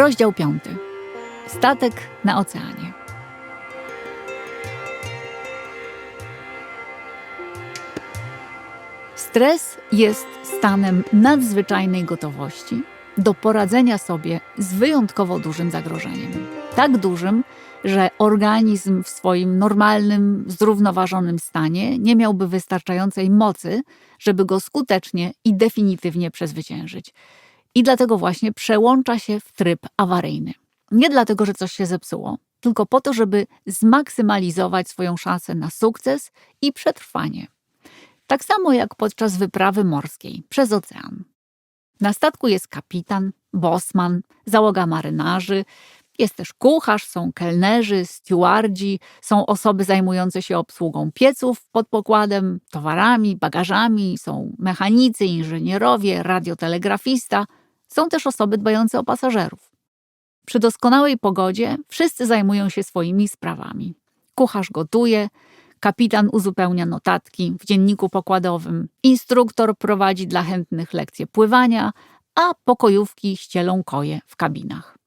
Rozdział piąty. Statek na oceanie. Stres jest stanem nadzwyczajnej gotowości do poradzenia sobie z wyjątkowo dużym zagrożeniem. Tak dużym, że organizm w swoim normalnym, zrównoważonym stanie nie miałby wystarczającej mocy, żeby go skutecznie i definitywnie przezwyciężyć. I dlatego właśnie przełącza się w tryb awaryjny. Nie dlatego, że coś się zepsuło, tylko po to, żeby zmaksymalizować swoją szansę na sukces i przetrwanie. Tak samo jak podczas wyprawy morskiej przez ocean. Na statku jest kapitan, bosman, załoga marynarzy, jest też kucharz, są kelnerzy, stewardzi, są osoby zajmujące się obsługą pieców pod pokładem, towarami, bagażami, są mechanicy, inżynierowie, radiotelegrafista, są też osoby dbające o pasażerów. Przy doskonałej pogodzie wszyscy zajmują się swoimi sprawami. Kucharz gotuje, kapitan uzupełnia notatki w dzienniku pokładowym, instruktor prowadzi dla chętnych lekcje pływania, a pokojówki ścielą koje w kabinach.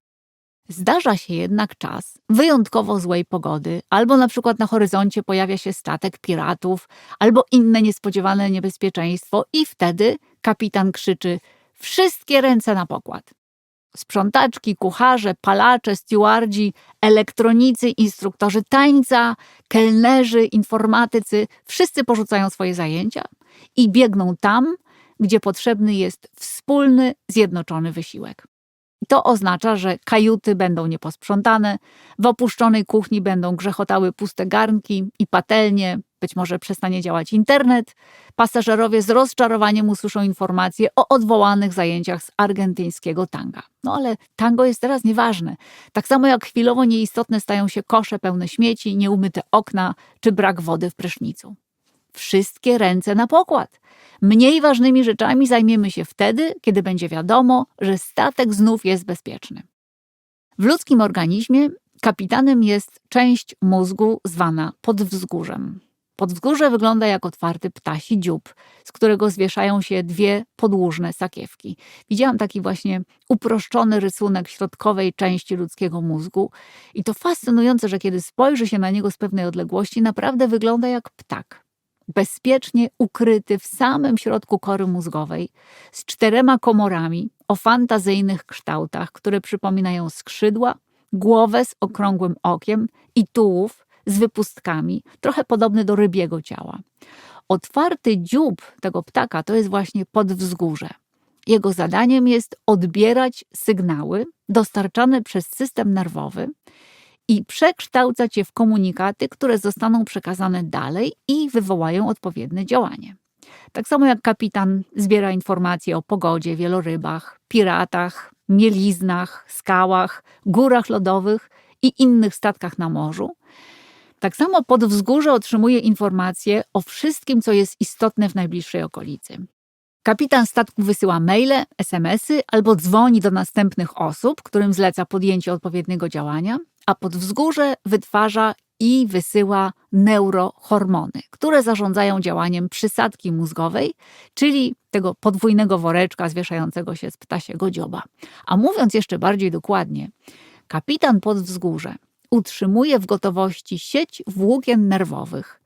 Zdarza się jednak czas wyjątkowo złej pogody, albo na przykład na horyzoncie pojawia się statek piratów, albo inne niespodziewane niebezpieczeństwo, i wtedy kapitan krzyczy: Wszystkie ręce na pokład. Sprzątaczki, kucharze, palacze, stewardzi, elektronicy, instruktorzy tańca, kelnerzy, informatycy wszyscy porzucają swoje zajęcia i biegną tam, gdzie potrzebny jest wspólny, zjednoczony wysiłek. To oznacza, że kajuty będą nieposprzątane, w opuszczonej kuchni będą grzechotały puste garnki i patelnie, być może przestanie działać internet. Pasażerowie z rozczarowaniem usłyszą informacje o odwołanych zajęciach z argentyńskiego tanga. No ale tango jest teraz nieważne. Tak samo jak chwilowo nieistotne stają się kosze pełne śmieci, nieumyte okna czy brak wody w prysznicu. Wszystkie ręce na pokład. Mniej ważnymi rzeczami zajmiemy się wtedy, kiedy będzie wiadomo, że statek znów jest bezpieczny. W ludzkim organizmie kapitanem jest część mózgu zwana podwzgórzem. Podwzgórze wygląda jak otwarty ptasi dziób, z którego zwieszają się dwie podłużne sakiewki. Widziałam taki właśnie uproszczony rysunek środkowej części ludzkiego mózgu i to fascynujące, że kiedy spojrzy się na niego z pewnej odległości, naprawdę wygląda jak ptak. Bezpiecznie ukryty w samym środku kory mózgowej, z czterema komorami o fantazyjnych kształtach, które przypominają skrzydła, głowę z okrągłym okiem i tułów z wypustkami, trochę podobny do rybiego ciała. Otwarty dziób tego ptaka to jest właśnie podwzgórze. Jego zadaniem jest odbierać sygnały dostarczane przez system nerwowy i przekształcać je w komunikaty, które zostaną przekazane dalej i wywołają odpowiednie działanie. Tak samo jak kapitan zbiera informacje o pogodzie, wielorybach, piratach, mieliznach, skałach, górach lodowych i innych statkach na morzu, tak samo podwzgórze otrzymuje informacje o wszystkim, co jest istotne w najbliższej okolicy. Kapitan statku wysyła maile, SMSy albo dzwoni do następnych osób, którym zleca podjęcie odpowiedniego działania, a podwzgórze wytwarza i wysyła neurohormony, które zarządzają działaniem przysadki mózgowej, czyli tego podwójnego woreczka zwieszającego się z ptasiego dzioba. A mówiąc jeszcze bardziej dokładnie, kapitan podwzgórze utrzymuje w gotowości sieć włókien nerwowych,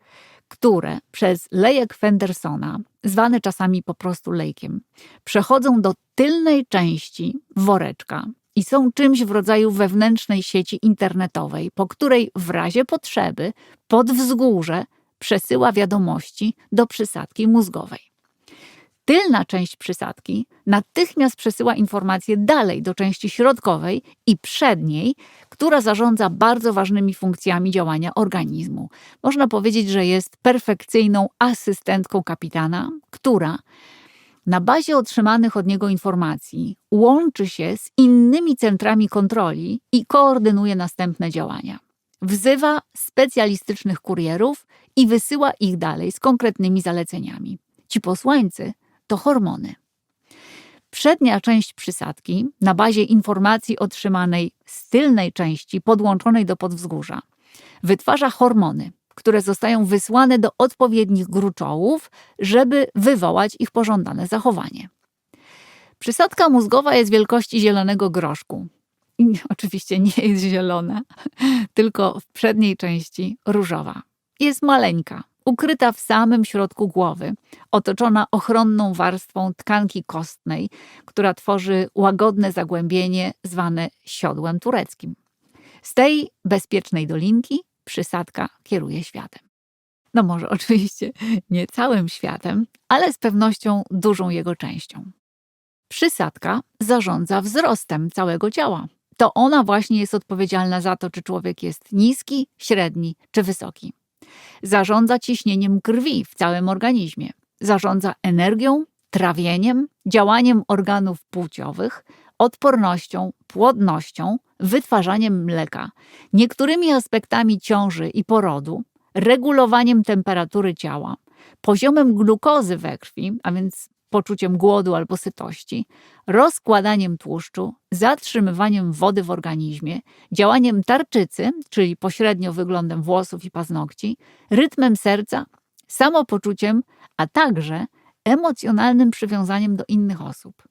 które przez lejek Fendersona, zwany czasami po prostu lejkiem, przechodzą do tylnej części woreczka i są czymś w rodzaju wewnętrznej sieci internetowej, po której w razie potrzeby podwzgórze przesyła wiadomości do przysadki mózgowej. Tylna część przysadki natychmiast przesyła informacje dalej do części środkowej i przedniej, która zarządza bardzo ważnymi funkcjami działania organizmu. Można powiedzieć, że jest perfekcyjną asystentką kapitana, która na bazie otrzymanych od niego informacji łączy się z innymi centrami kontroli i koordynuje następne działania. Wzywa specjalistycznych kurierów i wysyła ich dalej z konkretnymi zaleceniami. Ci posłańcy to hormony. Przednia część przysadki, na bazie informacji otrzymanej z tylnej części podłączonej do podwzgórza, wytwarza hormony, które zostają wysłane do odpowiednich gruczołów, żeby wywołać ich pożądane zachowanie. Przysadka mózgowa jest wielkości zielonego groszku. I oczywiście nie jest zielona, tylko w przedniej części różowa. Jest maleńka, ukryta w samym środku głowy, otoczona ochronną warstwą tkanki kostnej, która tworzy łagodne zagłębienie zwane siodłem tureckim. Z tej bezpiecznej dolinki przysadka kieruje światem. No może oczywiście nie całym światem, ale z pewnością dużą jego częścią. Przysadka zarządza wzrostem całego ciała. To ona właśnie jest odpowiedzialna za to, czy człowiek jest niski, średni czy wysoki. Zarządza ciśnieniem krwi w całym organizmie. Zarządza energią, trawieniem, działaniem organów płciowych, odpornością, płodnością, wytwarzaniem mleka, niektórymi aspektami ciąży i porodu, regulowaniem temperatury ciała, poziomem glukozy we krwi, a więc poczuciem głodu albo sytości, rozkładaniem tłuszczu, zatrzymywaniem wody w organizmie, działaniem tarczycy, czyli pośrednio wyglądem włosów i paznokci, rytmem serca, samopoczuciem, a także emocjonalnym przywiązaniem do innych osób.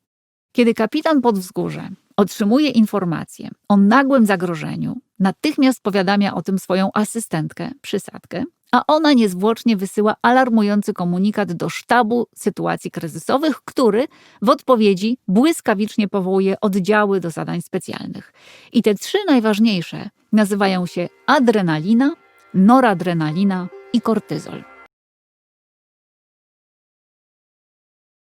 Kiedy kapitan pod wzgórze otrzymuje informację o nagłym zagrożeniu, natychmiast powiadamia o tym swoją asystentkę, przysadkę, a ona niezwłocznie wysyła alarmujący komunikat do sztabu sytuacji kryzysowych, który w odpowiedzi błyskawicznie powołuje oddziały do zadań specjalnych. I te trzy najważniejsze nazywają się adrenalina, noradrenalina i kortyzol.